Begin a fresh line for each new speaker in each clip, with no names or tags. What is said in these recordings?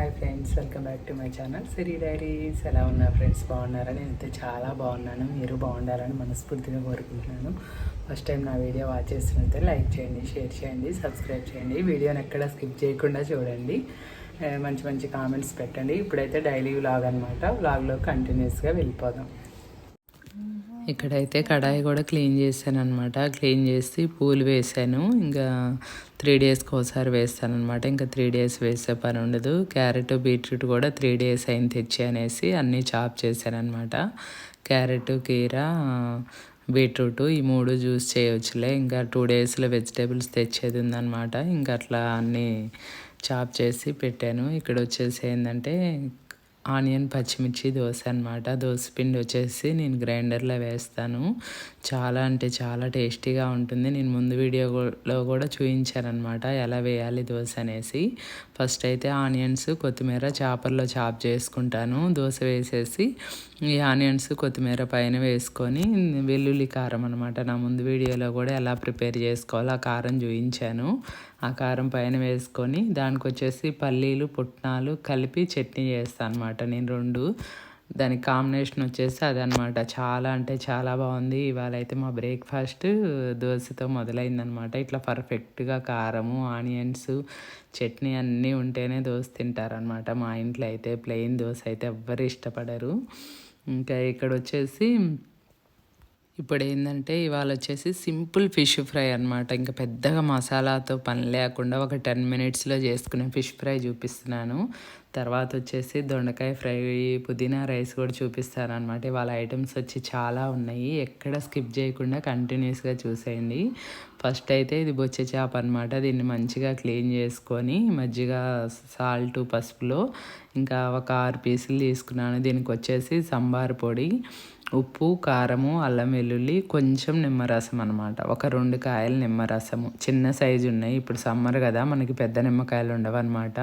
Hi friends welcome back to my channel Siri diaries ఎలా ఉన్నారు friends బాగున్నారా? నేనైతే చాలా బాగున్నాను. మీరు బాగుండాలని మనస్ఫూర్తిగా కోరుకుంటున్నాను. ఫస్ట్ టైం నా వీడియో వాచ్ చేస్తున్నట్టే లైక్ చేయండి షేర్ చేయండి సబ్స్క్రైబ్ చేయండి. వీడియోని ఎక్కడ స్కిప్ చేయకుండా చూడండి. మంచి మంచి కామెంట్స్ పెట్టండి. ఇప్పుడైతే డైలీ వ్లాగ్ అనమాట వ్లాగ్లో కంటిన్యూస్గా వెళ్ళిపోదాం. ఇక్కడైతే కడాయి కూడా క్లీన్ చేశాను అనమాట క్లీన్ చేసి పూలు వేసాను. ఇంకా త్రీ డేస్కి ఒకసారి వేస్తాను అనమాట ఇంకా త్రీ డేస్ వేసే పని ఉండదు. క్యారెట్ బీట్రూట్ కూడా త్రీ డేస్ అయిన తెచ్చి అనేసి అన్నీ చాప్ చేశాను అనమాట క్యారెట్ కీర బీట్రూట్ ఈ మూడు జ్యూస్ చేయవచ్చులే ఇంకా టూ డేస్లో వెజిటేబుల్స్ తెచ్చేది ఉందనమాట ఇంకా అట్లా అన్నీ చాప్ చేసి పెట్టాను. ఇక్కడ వచ్చేసి ఏంటంటే ఆనియన్ పచ్చిమిర్చి దోశ అనమాట దోశ పిండి వచ్చేసి నేను గ్రైండర్లో వేస్తాను. చాలా అంటే చాలా టేస్టీగా ఉంటుంది. నేను ముందు వీడియోలో కూడా చూపించారనమాట ఎలా వేయాలి దోశ అనేసి. ఫస్ట్ అయితే ఆనియన్స్ కొత్తిమీర చాపర్లో చాప్ చేసుకుంటాను. దోశ వేసేసి ఈ ఆనియన్స్ కొత్తిమీర పైన వేసుకొని వెల్లుల్లి కారం అనమాట నా ముందు వీడియోలో కూడా ఎలా ప్రిపేర్ చేసుకోవాలో ఆ కారం చూపించాను. ఆ కారం పైన వేసుకొని దానికి వచ్చేసి పల్లీలు పుట్నాలు కలిపి చట్నీ చేస్తాను అనమాట నేను రెండు. దానికి కాంబినేషన్ వచ్చేసి అదనమాట చాలా అంటే చాలా బాగుంది. ఇవాళ అయితే మా బ్రేక్ఫాస్ట్ దోశతో మొదలైందనమాట ఇట్లా పర్ఫెక్ట్గా కారము ఆనియన్స్ చట్నీ అన్నీ ఉంటేనే దోశ తింటారనమాట మా ఇంట్లో అయితే. ప్లెయిన్ దోశ అయితే ఎవ్వరు ఇష్టపడరు. ఇంకా ఇక్కడ వచ్చేసి ఇప్పుడు ఏంటంటే ఇవాళ వచ్చేసి సింపుల్ ఫిష్ ఫ్రై అనమాట ఇంకా పెద్దగా మసాలాతో పని లేకుండా ఒక టెన్ మినిట్స్లో చేసుకునే ఫిష్ ఫ్రై చూపిస్తున్నాను. తర్వాత వచ్చేసి దొండకాయ ఫ్రై పుదీనా రైస్ కూడా చూపిస్తాను అనమాట వాళ్ళ ఐటమ్స్ వచ్చి చాలా ఉన్నాయి. ఎక్కడ స్కిప్ చేయకుండా కంటిన్యూస్గా చూసేయండి. ఫస్ట్ అయితే ఇది బొచ్చే చేప అనమాట దీన్ని మంచిగా క్లీన్ చేసుకొని మజ్జిగ సాల్ట్ పసుపులో ఇంకా ఒక ఆరు పీసులు తీసుకున్నాను. దీనికి వచ్చేసి సంబార్ పొడి ఉప్పు కారము అల్లం వెల్లుల్లి కొంచెం నిమ్మరసం అనమాట ఒక రెండు కాయలు నిమ్మరసము. చిన్న సైజు ఉన్నాయి. ఇప్పుడు సమ్మర్ కదా మనకి పెద్ద నిమ్మకాయలు ఉండవు అనమాట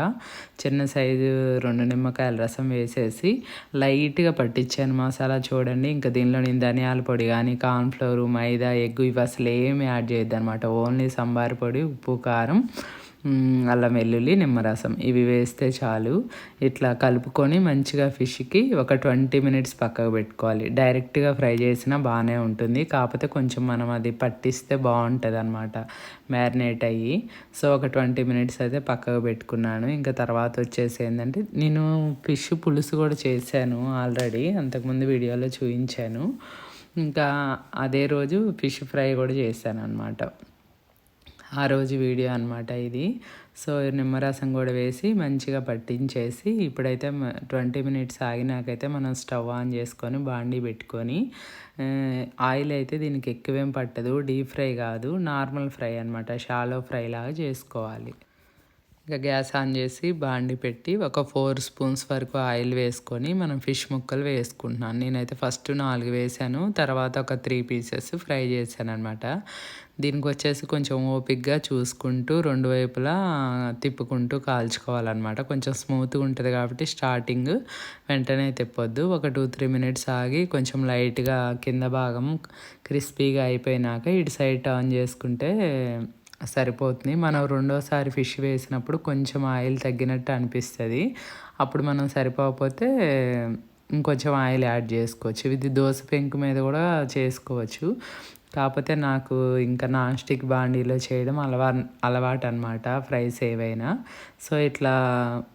చిన్న సైజు రెండు నిమ్మకాయల రసం వేసేసి లైట్గా పట్టించాను మసాలా చూడండి. ఇంకా దీనిలో నేను ధనియాల పొడి కానీ కార్న్ఫ్లోర్ మైదా ఎగ్ ఇవి అసలు ఏమి యాడ్ చేయొద్దు అనమాట ఓన్లీ సాంబార్ పొడి ఉప్పు కారం అల్లం వెల్లుల్లి నిమ్మరసం. ఇవి వేస్తే చాలు. ఇట్లా కలుపుకొని మంచిగా ఫిష్కి ఒక ట్వంటీ మినిట్స్ పక్కకు పెట్టుకోవాలి. డైరెక్ట్గా ఫ్రై చేసినా బాగానే ఉంటుంది. కాకపోతే కొంచెం మనం అది పట్టిస్తే బాగుంటుంది అనమాట మ్యారినేట్ అయ్యి. సో ఒక ట్వంటీ మినిట్స్ అయితే పక్కకు పెట్టుకున్నాను. ఇంకా తర్వాత వచ్చేసి ఏంటంటే నేను ఫిష్ పులుసు కూడా చేశాను ఆల్రెడీ. అంతకుముందు వీడియోలో చూపించాను. ఇంకా అదే రోజు ఫిష్ ఫ్రై కూడా చేశాను అనమాట ఆ రోజు వీడియో అనమాట ఇది. సో నిమ్మరసం కూడా వేసి మంచిగా పట్టించేసి ఇప్పుడైతే ట్వంటీ మినిట్స్ ఆగినాకైతే మనం స్టవ్ ఆన్ చేసుకొని బాండీ పెట్టుకొని ఆయిల్ అయితే దీనికి ఎక్కువేం పట్టదు. డీప్ ఫ్రై కాదు. నార్మల్ ఫ్రై అనమాట షాలో ఫ్రై లాగా చేసుకోవాలి. ఇంకా గ్యాస్ ఆన్ చేసి బాండి పెట్టి ఒక ఫోర్ స్పూన్స్ వరకు ఆయిల్ వేసుకొని మనం ఫిష్ ముక్కలు వేసుకుంటున్నాను నేనైతే ఫస్ట్ నాలుగు వేసాను తర్వాత ఒక త్రీ పీసెస్ ఫ్రై చేశాను అనమాట దీనికి వచ్చేసి కొంచెం ఓపిక్గా చూసుకుంటూ రెండు వైపులా తిప్పుకుంటూ కాల్చుకోవాలన్నమాట. కొంచెం స్మూత్గా ఉంటుంది కాబట్టి స్టార్టింగ్ వెంటనే తిప్పొద్దు. ఒక టూ త్రీ మినిట్స్ ఆగి కొంచెం లైట్గా కింద భాగం క్రిస్పీగా అయిపోయినాక ఇటు సైడ్ టర్న్ చేసుకుంటే సరిపోతుంది. మనం రెండోసారి ఫిష్ వేసినప్పుడు కొంచెం ఆయిల్ తగ్గినట్టు అనిపిస్తుంది. అప్పుడు మనం సరిపోకపోతే ఇంకొంచెం ఆయిల్ యాడ్ చేసుకోవచ్చు. ఇది దోశ పెంకు మీద కూడా చేసుకోవచ్చు. కాకపోతే నాకు ఇంకా నాన్ స్టిక్ బాండీలో చేయడం అలవా అలవాటు అనమాట ఫ్రైస్ ఏవైనా. సో ఇట్లా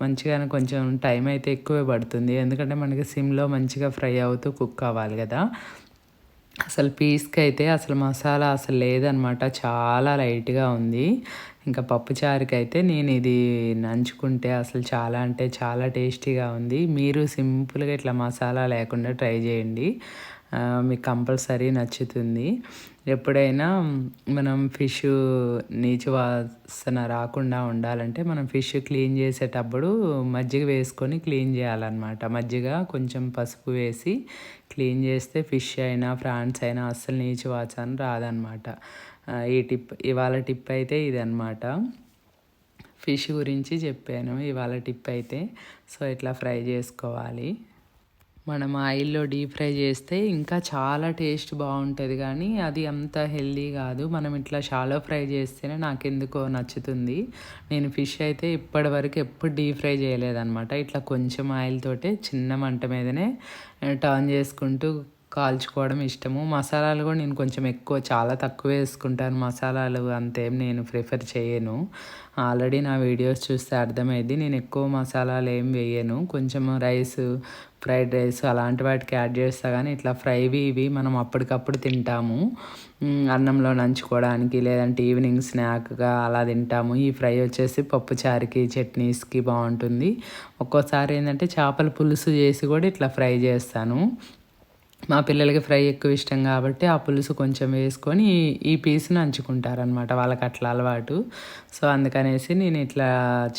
మంచిగానే కొంచెం టైం అయితే ఎక్కువే పడుతుంది. ఎందుకంటే మనకి సిమ్లో మంచిగా ఫ్రై అవుతూ కుక్ అవ్వాలి కదా. అసలు పీస్కి అయితే అసలు మసాలా అసలు లేదనమాట. చాలా లైట్గా ఉంది. ఇంకా పప్పుచారుకి అయితే నేను ఇది నంచుకుంటే అసలు చాలా అంటే చాలా టేస్టీగా ఉంది. మీరు సింపుల్గా ఇట్లా మసాలా లేకుండా ట్రై చేయండి. మీకు కంపల్సరీ నచ్చుతుంది. ఎప్పుడైనా మనం ఫిష్ నీచు వాసన రాకుండా ఉండాలంటే మనం ఫిష్ క్లీన్ చేసేటప్పుడు మజ్జిగ వేసుకొని క్లీన్ చేయాలన్నమాట. మజ్జిగ కొంచెం పసుపు వేసి క్లీన్ చేస్తే ఫిష్ అయినా ఫ్రాన్స్ అయినా అస్సలు నీచు వాసన రాదనమాట ఈ టిప్ ఇవాళ టిప్ అయితే ఇదన్నమాట. ఫిష్ గురించి చెప్పాను. ఇవాళ టిప్ అయితే సో ఇట్లా ఫ్రై చేసుకోవాలి. మనం ఆయిల్లో డీప్ ఫ్రై చేస్తే ఇంకా చాలా టేస్ట్ బాగుంటుంది కానీ అది అంత హెల్దీ కాదు. మనం ఇట్లా షాలో ఫ్రై చేస్తేనే నాకు ఎందుకో నచ్చుతుంది. నేను ఫిష్ అయితే ఇప్పటివరకు ఎప్పుడు డీప్ ఫ్రై చేయలేదన్నమాట. ఇట్లా కొంచెం ఆయిల్ తోటే చిన్న మంట మీదనే టర్న్ చేసుకుంటూ కాల్చుకోవడం ఇష్టము. మసాలాలు కూడా నేను కొంచెం ఎక్కువ చాలా తక్కువ వేసుకుంటాను మసాలాలు. అంతేం నేను ప్రిఫర్ చేయను. ఆల్రెడీ నా వీడియోస్ చూస్తే అర్థమైంది. నేను ఎక్కువ మసాలాలు ఏం వేయను. కొంచెం రైస్ ఫ్రైడ్ రైస్ అలాంటి వాటికి యాడ్ చేస్తా కానీ ఇట్లా ఫ్రైవి ఇవి మనం అప్పటికప్పుడు తింటాము. అన్నంలో నంచుకోవడానికి లేదంటే ఈవినింగ్ స్నాక్గా అలా తింటాము. ఈ ఫ్రై వచ్చేసి పప్పుచారుకి చట్నీస్కి బాగుంటుంది. ఒక్కోసారి ఏంటంటే చేపల పులుసు చేసి కూడా ఇట్లా ఫ్రై చేస్తాను. మా పిల్లలకి ఫ్రై ఎక్కువ ఇష్టం కాబట్టి ఆ పులుసు కొంచెం వేసుకొని ఈ పీస్ని అంచుకుంటారనమాట వాళ్ళకి అట్లా అలవాటు. సో అందుకనేసి నేను ఇట్లా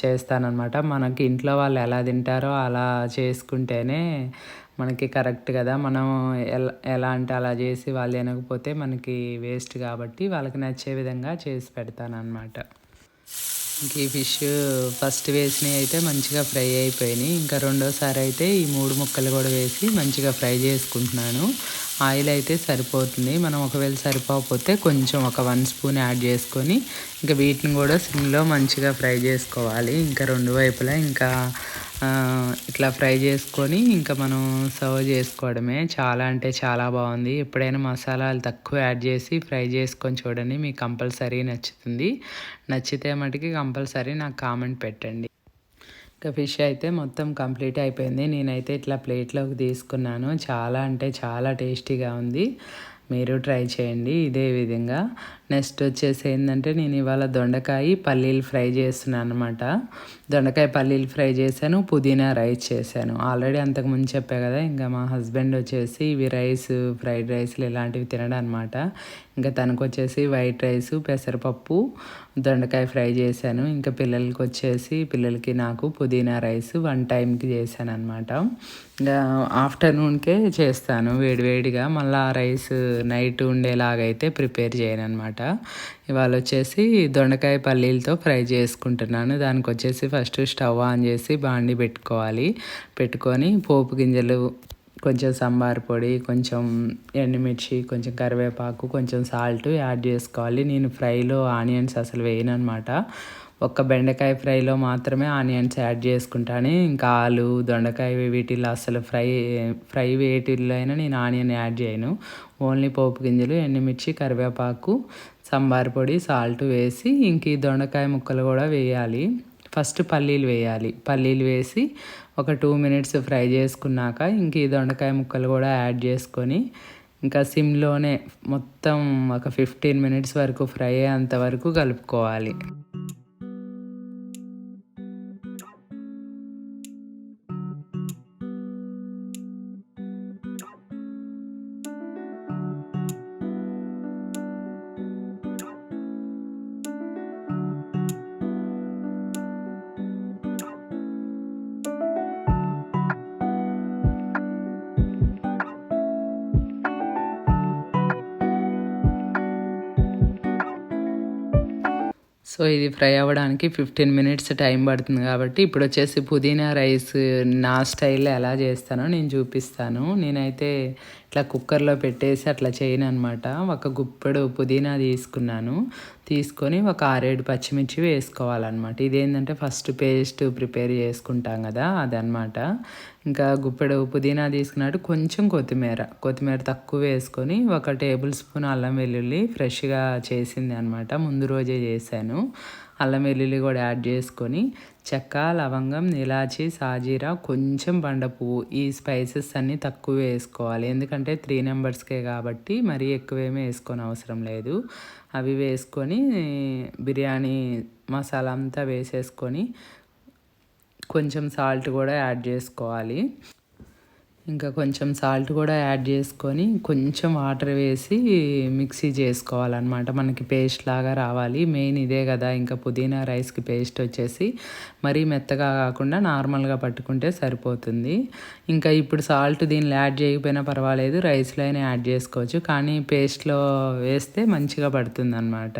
చేస్తానమాట మనకి ఇంట్లో వాళ్ళు ఎలా తింటారో అలా చేసుకుంటేనే మనకి కరెక్ట్ కదా. మనం ఎలా ఎలా అంటే అలా చేసి వాళ్ళు తినకపోతే మనకి వేస్ట్ కాబట్టి వాళ్ళకి నచ్చే విధంగా చేసి పెడతాను అనమాట ఇంక ఈ ఫిష్ ఫస్ట్ వేసినవి అయితే మంచిగా ఫ్రై అయిపోయినాయి. ఇంకా రెండోసారి అయితే ఈ మూడు ముక్కలు కూడా వేసి మంచిగా ఫ్రై చేసుకుంటున్నాను. ఆయిల్ అయితే సరిపోతుంది. మనం ఒకవేళ సరిపోకపోతే కొంచెం ఒక వన్ స్పూన్ యాడ్ చేసుకొని ఇంకా వీటిని కూడా సిమ్లో మంచిగా ఫ్రై చేసుకోవాలి. ఇంకా రెండు వైపులా ఇంకా ఇట్లా ఫ్రై చేసుకొని ఇంకా మనం సర్వ్ చేసుకోవడమే. చాలా అంటే చాలా బాగుంది. ఎప్పుడైనా మసాలాలు తక్కువ యాడ్ చేసి ఫ్రై చేసుకొని చూడండి. మీకు కంపల్సరీ నచ్చుతుంది. నచ్చితే మటుకి కంపల్సరీ నాకు కామెంట్ పెట్టండి. ఇంకా ఫిష్ అయితే మొత్తం కంప్లీట్ అయిపోయింది. నేనైతే ఇట్లా ప్లేట్లోకి తీసుకున్నాను. చాలా అంటే చాలా టేస్టీగా ఉంది. మీరు ట్రై చేయండి ఇదే విధంగా. నెక్స్ట్ వచ్చేసి ఏంటంటే నేను ఇవాళ దొండకాయ పల్లీలు ఫ్రై చేస్తున్నాను అనమాట దొండకాయ పల్లీలు ఫ్రై చేశాను పుదీనా రైస్ చేశాను. ఆల్రెడీ అంతకుముందు చెప్పా కదా ఇంకా మా హస్బెండ్ వచ్చేసి ఇవి రైస్ ఫ్రైడ్ రైస్లు ఇలాంటివి తినడం అనమాట ఇంకా తనకు వచ్చేసి వైట్ రైస్ పెసరపప్పు దొండకాయ ఫ్రై చేశాను. ఇంకా పిల్లలకి వచ్చేసి పిల్లలకి నాకు పుదీనా రైస్ వన్ టైంకి చేశాను అనమాట ఇంకా ఆఫ్టర్నూన్కే చేస్తాను వేడివేడిగా. మళ్ళీ ఆ రైస్ నైట్ ఉండేలాగైతే ప్రిపేర్ చేయను అనమాట ఇవాళ వచ్చేసి దొండకాయ పల్లీలతో ఫ్రై చేసుకుంటున్నాను. దానికి వచ్చేసి ఫస్ట్ స్టవ్ ఆన్ చేసి బాండి పెట్టుకోవాలి. పెట్టుకొని పోపు గింజలు కొంచెం సాంబార్ పొడి కొంచెం ఎండుమిర్చి కొంచెం కరివేపాకు కొంచెం సాల్ట్ యాడ్ చేసుకోవాలి. నేను ఫ్రైలో ఆనియన్స్ అసలు వేయను అనమాట ఒక్క బెండకాయ ఫ్రైలో మాత్రమే ఆనియన్స్ యాడ్ చేసుకుంటాను. ఇంకా ఆలు దొండకాయ వీటిల్లో అసలు ఫ్రై ఫ్రై వేటిల్లో అయినా నేను ఆనియన్ యాడ్ చేయను. ఓన్లీ పోపు గింజలు ఎండుమిర్చి కరివేపాకు సాంబార్ పొడి సాల్ట్ వేసి ఇంక ఈ దొండకాయ ముక్కలు కూడా వేయాలి. ఫస్ట్ పల్లీలు వేయాలి. పల్లీలు వేసి ఒక టూ మినిట్స్ ఫ్రై చేసుకున్నాక ఇంక ఈ దొండకాయ ముక్కలు కూడా యాడ్ చేసుకొని ఇంకా సిమ్లోనే మొత్తం ఒక ఫిఫ్టీన్ మినిట్స్ వరకు ఫ్రై అయ్యేంత వరకు కలుపుకోవాలి. సో ఇది ఫ్రై అవ్వడానికి ఫిఫ్టీన్ మినిట్స్ టైం పడుతుంది కాబట్టి ఇప్పుడు వచ్చేసి పుదీనా రైస్ నా స్టైల్లో ఎలా చేస్తానో నేను చూపిస్తాను. నేనైతే ఇట్లా కుక్కర్లో పెట్టేసి అట్లా చేయను అనమాట ఒక గుప్పెడు పుదీనా తీసుకున్నాను. తీసుకొని ఒక ఆరేడు పచ్చిమిర్చి వేసుకోవాలన్నమాట. ఇదేంటంటే ఫస్ట్ పేస్ట్ ప్రిపేర్ చేసుకుంటాం కదా అదనమాట ఇంకా గుప్పెడు పుదీనా తీసుకున్నట్టు కొంచెం కొత్తిమీర కొత్తిమీర తక్కువ వేసుకొని ఒక టేబుల్ స్పూన్ అల్లం వెల్లుల్లి ఫ్రెష్గా చేసింది అనమాట ముందు రోజే చేశాను. అల్లం వెల్లుల్లి కూడా యాడ్ చేసుకొని చెక్క లవంగం ఇలాచి సాజీరా కొంచెం బండ పువ్వు ఈ స్పైసెస్ అన్నీ తక్కువ వేసుకోవాలి. ఎందుకంటే త్రీ నెంబర్స్కే కాబట్టి మరీ ఎక్కువేమీ వేసుకొని అవసరం లేదు. అవి వేసుకొని బిర్యానీ మసాలా అంతా వేసేసుకొని కొంచెం సాల్ట్ కూడా యాడ్ చేసుకోవాలి. ఇంకా కొంచెం సాల్ట్ కూడా యాడ్ చేసుకొని కొంచెం వాటర్ వేసి మిక్సీ చేసుకోవాలన్నమాట. మనకి పేస్ట్ లాగా రావాలి. మెయిన్ ఇదే కదా ఇంకా పుదీనా రైస్కి పేస్ట్ వచ్చేసి మరీ మెత్తగా కాకుండా నార్మల్గా పట్టుకుంటే సరిపోతుంది. ఇంకా ఇప్పుడు సాల్ట్ దీనిలో యాడ్ చేయకపోయినా పర్వాలేదు రైస్లో అయినా యాడ్ చేసుకోవచ్చు. కానీ పేస్ట్లో వేస్తే మంచిగా పడుతుంది అనమాట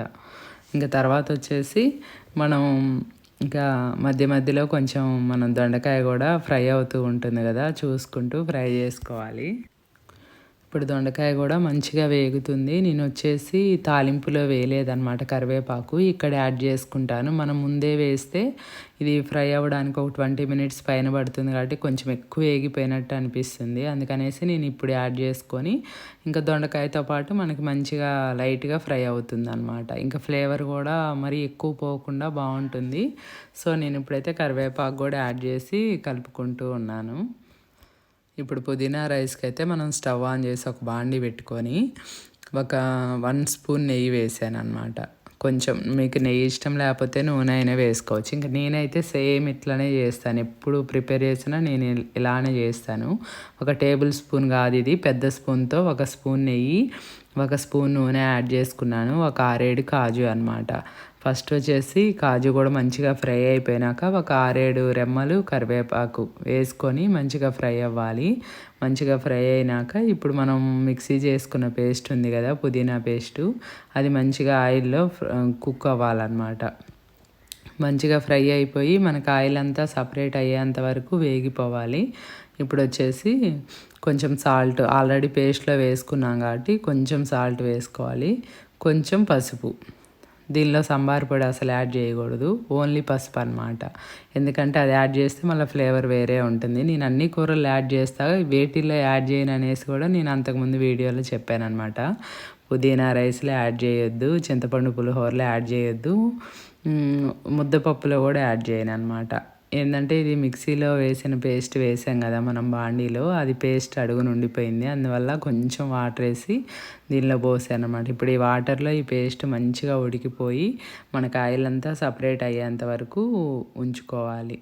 ఇంకా తర్వాత వచ్చేసి మనం ఇంకా మధ్య మధ్యలో కొంచెం మనం దొండకాయ కూడా ఫ్రై అవుతూ ఉంటుంది కదా చూసుకుంటూ ఫ్రై చేసుకోవాలి. ఇప్పుడు దొండకాయ కూడా మంచిగా వేగుతుంది. నేను వచ్చేసి తాలింపులో వేయలేదన్నమాట కరివేపాకు. ఇక్కడ యాడ్ చేసుకుంటాను. మనం ముందే వేస్తే ఇది ఫ్రై అవ్వడానికి ఒక ట్వంటీ మినిట్స్ పైన పడుతుంది కాబట్టి కొంచెం ఎక్కువ వేగిపోయినట్టు అనిపిస్తుంది. అందుకనేసి నేను ఇప్పుడు యాడ్ చేసుకొని ఇంకా దొండకాయతో పాటు మనకి మంచిగా లైట్గా ఫ్రై అవుతుంది అనమాట ఇంకా ఫ్లేవర్ కూడా మరి ఎక్కువ పోకుండా బాగుంటుంది. సో నేను ఇప్పుడైతే కరివేపాకు కూడా యాడ్ చేసి కలుపుకుంటూ ఉన్నాను. ఇప్పుడు పుదీనా రైస్కి అయితే మనం స్టవ్ ఆన్ చేసి ఒక బాండి పెట్టుకొని ఒక వన్ స్పూన్ నెయ్యి వేసాను అనమాట కొంచెం మీకు నెయ్యి ఇష్టం లేకపోతే నూనె అయినా వేసుకోవచ్చు. ఇంకా నేనైతే సేమ్ ఇట్లానే చేస్తాను. ఎప్పుడు ప్రిపేర్ చేసినా నేను ఇలానే చేస్తాను. ఒక టేబుల్ స్పూన్ కాదు ఇది. పెద్ద స్పూన్తో ఒక స్పూన్ నెయ్యి ఒక స్పూన్ నూనె యాడ్ చేసుకున్నాను. ఒక ఆరేడు కాజు అనమాట ఫస్ట్ వచ్చేసి కాజు కూడా మంచిగా ఫ్రై అయిపోయినాక ఒక ఆరేడు రెమ్మలు కరివేపాకు వేసుకొని మంచిగా ఫ్రై అవ్వాలి. మంచిగా ఫ్రై అయినాక ఇప్పుడు మనం మిక్సీ చేసుకున్న పేస్ట్ ఉంది కదా పుదీనా పేస్టు అది మంచిగా ఆయిల్లో కుక్ అవ్వాలన్నమాట. మంచిగా ఫ్రై అయిపోయి మనకు ఆయిల్ అంతా సపరేట్ అయ్యేంత వరకు వేగిపోవాలి. ఇప్పుడు వచ్చేసి కొంచెం సాల్ట్ ఆల్రెడీ పేస్ట్లో వేసుకున్నాం కాబట్టి కొంచెం సాల్ట్ వేసుకోవాలి. కొంచెం పసుపు. దీనిలో సంబార్ పొడి అసలు యాడ్ చేయకూడదు. ఓన్లీ పసుపు అనమాట ఎందుకంటే అది యాడ్ చేస్తే మళ్ళీ ఫ్లేవర్ వేరే ఉంటుంది. నేను అన్ని కూరలు యాడ్ చేస్తా. వేటిల్లో యాడ్ చేయను అనేసి కూడా నేను అంతకుముందు వీడియోలో చెప్పాను అనమాట పుదీనా రైస్లో యాడ్ చేయొద్దు. చింతపండు పులిహోరలో యాడ్ చేయొద్దు. ముద్దపప్పులో కూడా యాడ్ చేయను అనమాట ఏంటంటే ఇది మిక్సీలో వేసిన పేస్ట్ వేసాం కదా మనం బాండీలో. అది పేస్ట్ అడుగు ఉండిపోయింది. అందువల్ల కొంచెం వాటర్ వేసి దీనిలో పోసాను అనమాట ఇప్పుడు ఈ వాటర్లో ఈ పేస్ట్ మంచిగా ఉడికిపోయి మనకు ఆయిల్ అంతా సపరేట్ అయ్యేంత వరకు ఉంచుకోవాలి.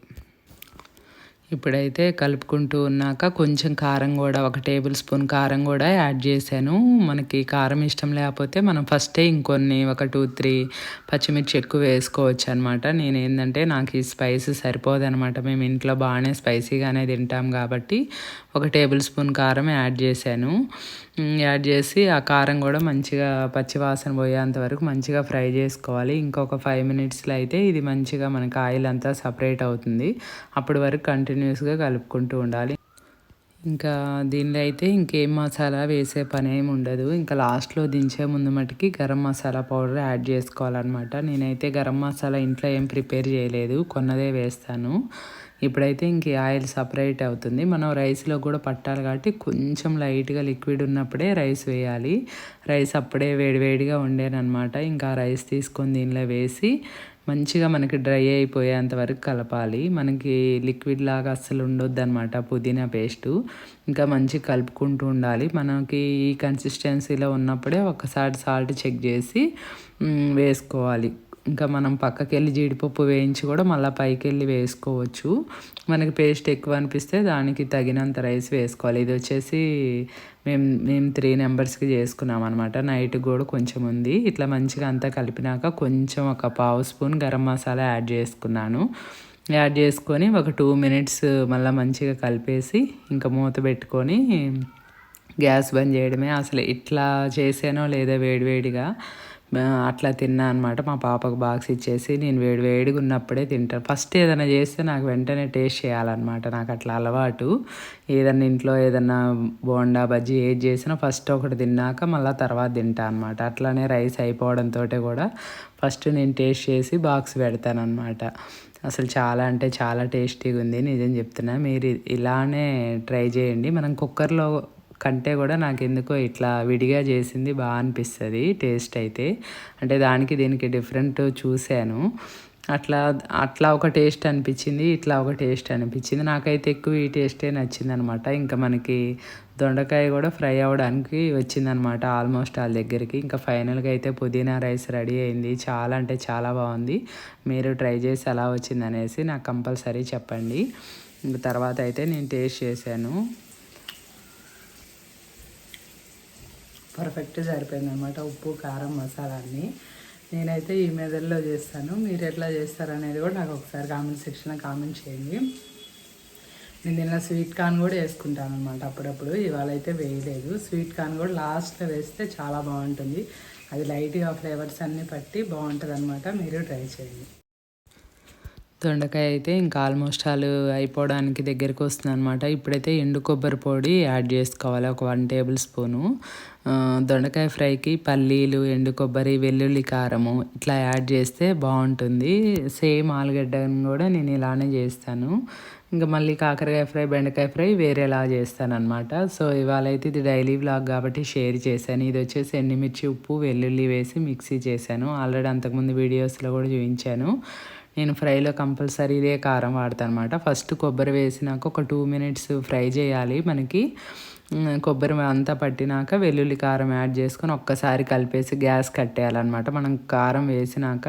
ఇప్పుడైతే కలుపుకుంటూ ఉన్నాక కొంచెం కారం కూడా ఒక టేబుల్ స్పూన్ కారం కూడా యాడ్ చేశాను. మనకి కారం ఇష్టం లేకపోతే మనం ఫస్టే ఇంకొన్ని ఒక టూ త్రీ పచ్చిమిర్చి ఎక్కువ వేసుకోవచ్చు అనమాట నేను ఏంటంటే నాకు ఈ స్పైస్ సరిపోదనమాట మేము ఇంట్లో బాగానే స్పైసీగానే తింటాం కాబట్టి ఒక టేబుల్ స్పూన్ కారం యాడ్ చేశాను. యాడ్ చేసి ఆ కారం కూడా మంచిగా పచ్చివాసన పోయేంత వరకు మంచిగా ఫ్రై చేసుకోవాలి. ఇంకొక ఫైవ్ మినిట్స్లో అయితే ఇది మంచిగా మనకి ఆయిల్ అంతా సపరేట్ అవుతుంది. అప్పటి వరకు కంటిన్యూస్గా కలుపుకుంటూ ఉండాలి. ఇంకా దీనిలో అయితే ఇంకేం మసాలా వేసే పని ఏమి ఉండదు. ఇంకా లాస్ట్లో దించే ముందు మటుకి గరం మసాలా పౌడర్ యాడ్ చేసుకోవాలన్నమాట. నేనైతే గరం మసాలా ఇంట్లో ఏం ప్రిపేర్ చేయలేదు. కొన్నదే వేస్తాను. ఇప్పుడైతే ఇంక ఆయిల్ సపరేట్ అవుతుంది. మనం రైస్లో కూడా పట్టాలి కాబట్టి కొంచెం లైట్గా లిక్విడ్ ఉన్నప్పుడే రైస్ వేయాలి. రైస్ అప్పుడే వేడివేడిగా ఉండేనమాట ఇంకా రైస్ తీసుకొని దీనిలో వేసి మంచిగా మనకి డ్రై అయిపోయేంత వరకు కలపాలి. మనకి లిక్విడ్ లాగా అస్సలు ఉండొద్దు అనమాట పుదీనా పేస్టు. ఇంకా మంచిగా కలుపుకుంటూ ఉండాలి. మనకి ఈ కన్సిస్టెన్సీలో ఉన్నప్పుడే ఒకసారి సాల్ట్ చెక్ చేసి వేసుకోవాలి. ఇంకా మనం పక్కకి వెళ్ళి జీడిపప్పు వేయించి కూడా మళ్ళీ పైకి వెళ్ళి వేసుకోవచ్చు. మనకి పేస్ట్ ఎక్కువ అనిపిస్తే దానికి తగినంత రైస్ వేసుకోవాలి. ఇది వచ్చేసి మేము మేము త్రీ నెంబర్స్కి చేసుకున్నాం అనమాట నైట్ కూడా కొంచెం ఉంది. ఇట్లా మంచిగా అంతా కలిపినాక కొంచెం ఒక పావు స్పూన్ గరం మసాలా యాడ్ చేసుకున్నాను. యాడ్ చేసుకొని ఒక టూ మినిట్స్ మళ్ళీ మంచిగా కలిపేసి ఇంకా మూత పెట్టుకొని గ్యాస్ బంద్ చేయడమే. అసలు ఇట్లా చేసానో లేదా వేడివేడిగా అట్లా తిన్నా అనమాట మా పాపకు బాక్స్ ఇచ్చేసి నేను వేడి వేడిగా ఉన్నప్పుడే తింటాను ఫస్ట్ ఏదైనా చేస్తే నాకు వెంటనే టేస్ట్ చేయాలన్నమాట. నాకు అట్లా అలవాటు. ఏదన్నా ఇంట్లో ఏదన్నా బోండా బజ్జీ ఏది చేసినా ఫస్ట్ ఒకటి తిన్నాక మళ్ళీ తర్వాత తింటా అనమాట అట్లానే రైస్ అయిపోవడంతో కూడా ఫస్ట్ నేను టేస్ట్ చేసి బాక్స్ పెడతానమాట అసలు చాలా అంటే చాలా టేస్టీగా ఉంది. నిజం చెప్తున్నా. మీరు ఇలానే ట్రై చేయండి. మనం కుక్కర్లో కంటే కూడా నాకు ఎందుకో ఇట్లా విడిగా చేసింది బాగా అనిపిస్తుంది టేస్ట్ అయితే. అంటే దానికి దీనికి డిఫరెంట్ చూశాను. అట్లా అట్లా ఒక టేస్ట్ అనిపించింది ఇట్లా ఒక టేస్ట్ అనిపించింది. నాకైతే ఎక్కువ ఈ టేస్టే నచ్చింది అనమాట ఇంకా మనకి దొండకాయ కూడా ఫ్రై అవ్వడానికి వచ్చిందనమాట ఆల్మోస్ట్ వాళ్ళ దగ్గరికి. ఇంకా ఫైనల్గా అయితే పుదీనా రైస్ రెడీ అయింది. చాలా అంటే చాలా బాగుంది. మీరు ట్రై చేసి ఎలా వచ్చింది అనేసి నాకు కంపల్సరీ చెప్పండి. ఇంకా తర్వాత అయితే నేను టేస్ట్ చేశాను. పర్ఫెక్ట్ సరిపోయింది అనమాట ఉప్పు కారం మసాలా అన్నీ. నేనైతే ఈ మెదడులో చేస్తాను. మీరు ఎట్లా చేస్తారు అనేది కూడా నాకు ఒకసారి కామెంట్ సెక్షన్లో కామెంట్ చేయండి. నేను దీనిలో స్వీట్ కార్న్ కూడా వేసుకుంటాను అనమాట అప్పుడప్పుడు. ఇవాళ అయితే వేయలేదు. స్వీట్ కార్న్ కూడా లాస్ట్లో వేస్తే చాలా బాగుంటుంది. అది లైట్గా ఫ్లేవర్స్ అన్నీ పట్టి బాగుంటుంది అనమాట మీరు ట్రై చేయండి. దొండకాయ అయితే ఇంకా ఆల్మోస్ట్ ఆల్ అయిపోవడానికి దగ్గరికి వస్తుంది అనమాట ఇప్పుడైతే ఎండు కొబ్బరి పొడి యాడ్ చేసుకోవాలి. ఒక వన్ టేబుల్ స్పూను. దొండకాయ ఫ్రైకి పల్లీలు ఎండు కొబ్బరి వెల్లుల్లి కారము ఇట్లా యాడ్ చేస్తే బాగుంటుంది. సేమ్ ఆలుగడ్డను కూడా నేను ఇలానే చేస్తాను. ఇంకా మళ్ళీ కాకరకాయ ఫ్రై బెండకాయ ఫ్రై వేరేలా చేస్తాను అనమాట సో ఇవాళ అయితే ఇది డైలీ వ్లాగ్ కాబట్టి షేర్ చేశాను. ఇది వచ్చేసి ఎండుమిర్చి ఉప్పు వెల్లుల్లి వేసి మిక్సీ చేశాను. ఆల్రెడీ అంతకుముందు వీడియోస్లో కూడా చూపించాను. నేను ఫ్రైలో కంపల్సరీ ఇదే కారం వాడతాను అనమాట ఫస్ట్ కొబ్బరి వేసినాక ఒక టూ మినిట్స్ ఫ్రై చేయాలి మనకి. కొబ్బరి అంతా పట్టినాక వెల్లుల్లి కారం యాడ్ చేసుకొని ఒక్కసారి కలిపేసి గ్యాస్ కట్టేయాలన్నమాట. మనం కారం వేసినాక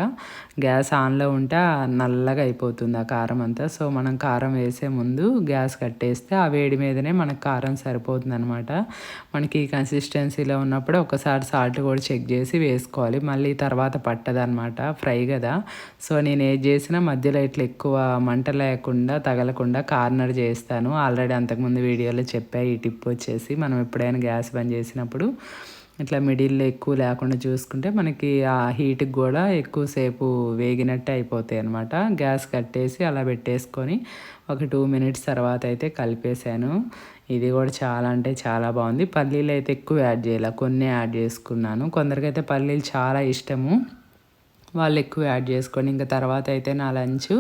గ్యాస్ ఆన్లో ఉంటే నల్లగా అయిపోతుంది ఆ కారం అంతా. సో మనం కారం వేసే ముందు గ్యాస్ కట్టేస్తే ఆ వేడి మీదనే మనకు కారం సరిపోతుంది అనమాట మనకి ఈ కన్సిస్టెన్సీలో ఉన్నప్పుడు ఒకసారి సాల్ట్ కూడా చెక్ చేసి వేసుకోవాలి. మళ్ళీ తర్వాత పట్టదనమాట ఫ్రై కదా. సో నేను ఏది చేసినా మధ్యలో ఇట్లా ఎక్కువ మంట లేకుండా తగలకుండా కార్నర్ చేస్తాను. ఆల్రెడీ అంతకుముందు వీడియోలో చెప్పా ఈ టిప్ వచ్చేసి మనం ఎప్పుడైనా గ్యాస్ బంద్ చేసినప్పుడు ఇట్లా మిడిల్లో ఎక్కువ లేకుండా చూసుకుంటే మనకి ఆ హీట్కి కూడా ఎక్కువసేపు వేగినట్టే అయిపోతాయి అనమాట గ్యాస్ కట్టేసి అలా పెట్టేసుకొని ఒక టూ మినిట్స్ తర్వాత అయితే కలిపేశాను. ఇది కూడా చాలా అంటే చాలా బాగుంది. పల్లీలు అయితే ఎక్కువ యాడ్ చేయాలి. కొన్ని యాడ్ చేసుకున్నాను. కొందరికైతే పల్లీలు చాలా ఇష్టము. వాళ్ళు ఎక్కువ యాడ్ చేసుకొని ఇంకా తర్వాత అయితే నా లంచ్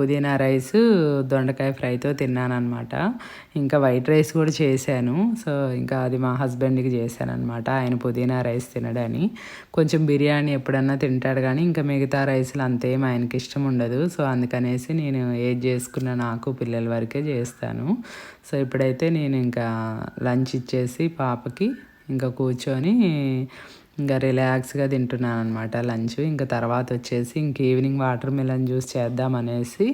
పుదీనా రైస్ దొండకాయ ఫ్రైతో తిన్నాను అనమాట ఇంకా వైట్ రైస్ కూడా చేశాను. సో ఇంకా అది మా హస్బెండ్కి చేశాను అనమాట ఆయన పుదీనా రైస్ తినడని. కొంచెం బిర్యానీ ఎప్పుడన్నా తింటాడు కానీ ఇంకా మిగతా రైస్లు అంతేం ఆయనకి ఇష్టం ఉండదు. సో అందుకనేసి నేను ఏది చేసుకున్న నాకు పిల్లల వరకే చేస్తాను. సో ఇప్పుడైతే నేను ఇంకా లంచ్ ఇచ్చేసి పాపకి ఇంకా కూర్చొని ఇంకా రిలాక్స్గా తింటున్నాను అనమాట లంచ్ ఇంకా తర్వాత వచ్చేసి ఇంక ఈవినింగ్ వాటర్ మిలన్ జ్యూస్ చేద్దాం అనేసి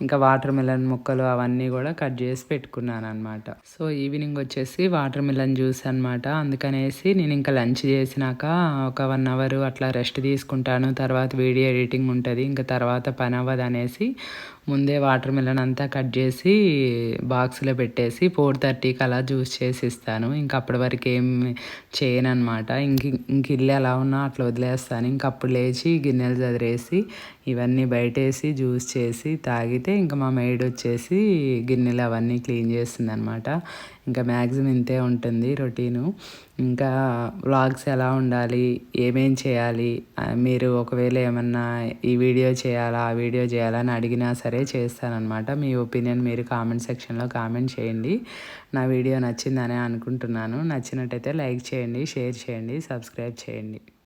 ఇంకా వాటర్ మిలన్ ముక్కలు అవన్నీ కూడా కట్ చేసి పెట్టుకున్నాను అనమాట సో ఈవినింగ్ వచ్చేసి వాటర్ మిలన్ జ్యూస్ అనమాట అందుకనేసి నేను ఇంకా లంచ్ చేసినాక ఒక వన్ అవర్ అట్లా రెస్ట్ తీసుకుంటాను. తర్వాత వీడియో ఎడిటింగ్ ఉంటుంది. ఇంకా తర్వాత పని అవ్వదు అనేసి ముందే వాటర్ మిలన్ అంతా కట్ చేసి బాక్స్లో పెట్టేసి ఫోర్ థర్టీకి అలా జ్యూస్ చేసి ఇస్తాను. ఇంకా అప్పటి వరకు ఏం చేయను అనమాట ఇంక ఇంక ఇల్లు ఎలా ఉన్నా అట్లా వదిలేస్తాను. ఇంక అప్పుడు లేచి గిన్నెలు చదిరేసి ఇవన్నీ బయటేసి జ్యూస్ చేసి తాగితే ఇంకా మా మెయిడ్ వచ్చేసి గిన్నెలు అవన్నీ క్లీన్ చేస్తుంది అనమాట ఇంకా మ్యాక్సిమం ఇంతే ఉంటుంది రొటీను. ఇంకా వ్లాగ్స్ ఎలా ఉండాలి? ఏమేం చేయాలి? మీరు ఒకవేళ ఏమన్నా ఈ వీడియో చేయాలా? ఆ వీడియో చేయాలా? అని అడిగినా సరే చేస్తానన్నమాట. మీ ఒపీనియన్ మీరు కామెంట్ సెక్షన్లో కామెంట్ చేయండి. నా వీడియో నచ్చిందనే అనుకుంటున్నాను. నచ్చినట్టయితే లైక్ చేయండి షేర్ చేయండి సబ్స్క్రైబ్ చేయండి.